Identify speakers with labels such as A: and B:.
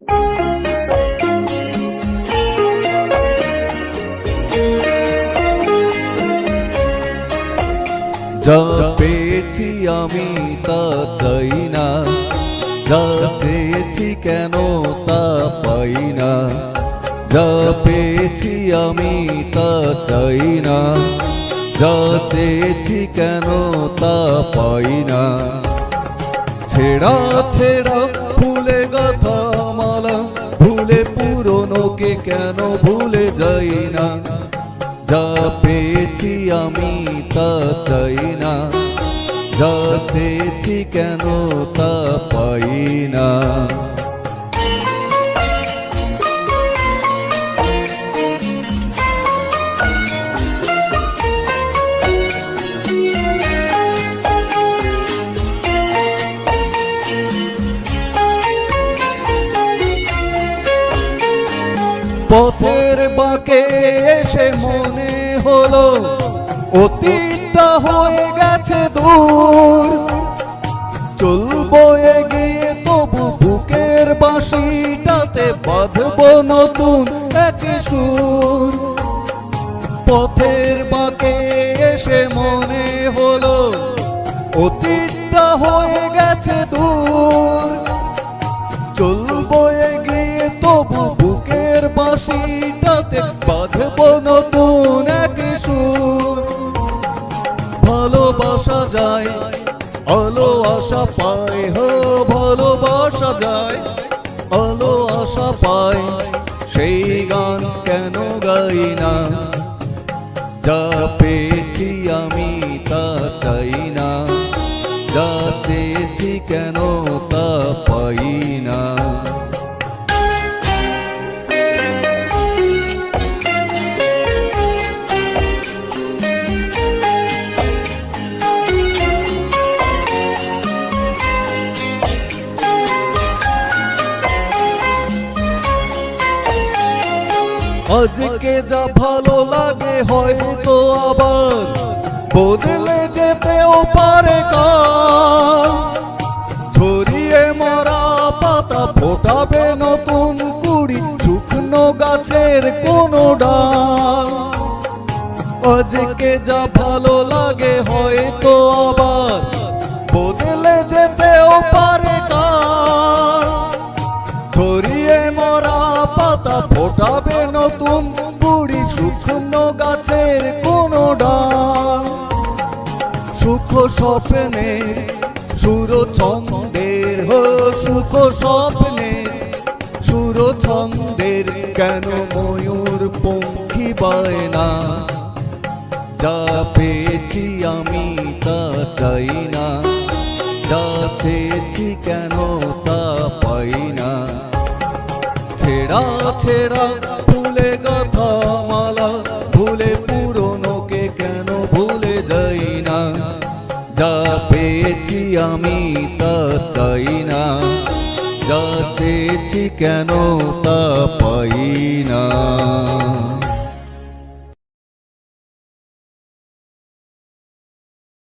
A: যা পেয়েছি আমি তা চাই না। যা কেন তা পাই না। যা পেয়েছি আমি তা চাই না। যা কেন তা পাই না। ছেড়া ছেড়া কেন ভুলে যাই না? যা পেয়েছি আমি তা চাই না। যা চেয়েছি কেন তা পাই পথের বাঁকে এসে মনে হলো, অতীতটা হয়ে গেছে দূর। চলবো এগিয়ে, তবু বুকের বাঁশিটাতে বাঁধবো নতুন এক সুর। পথের বাঁকে এসে মনে হলো, অতীতটা হয়ে গেছে দূর। চলবো বাঁশিটাতে বাঁধবো নতুন এক সুর। ভালোবাসা যায়, আলো আশা পায়, হো, ভালোবাসা যায়। আলো আশা পায়, সেই গান কেন গাই না? যা পেয়েছি আমি তা আজকে যা ভালো লাগে হয়তো আবার বদলে যেতেও পারে কাল। ছড়িয়ে মরা পাতা ফোটাবে নতুন কুড়ি শুকনো গাছের কোনো ডাল। আজকে যা ভালো লাগে হয়তো আবার গাছের কোনো ডাল? সুখ স্বপ্নের সুর ছন্দের হো সুখ স্বপ্নের সুর ছন্দের কেন ময়ূর পঙ্খী পায় না? যা পেয়েছি আমি তা চাই না। যা চেয়েছি কেন তা পাই না। ছেড়া ছেড়া যা পেয়েছি আমি তা চাই না। যা চেয়েছি কেন তা পাই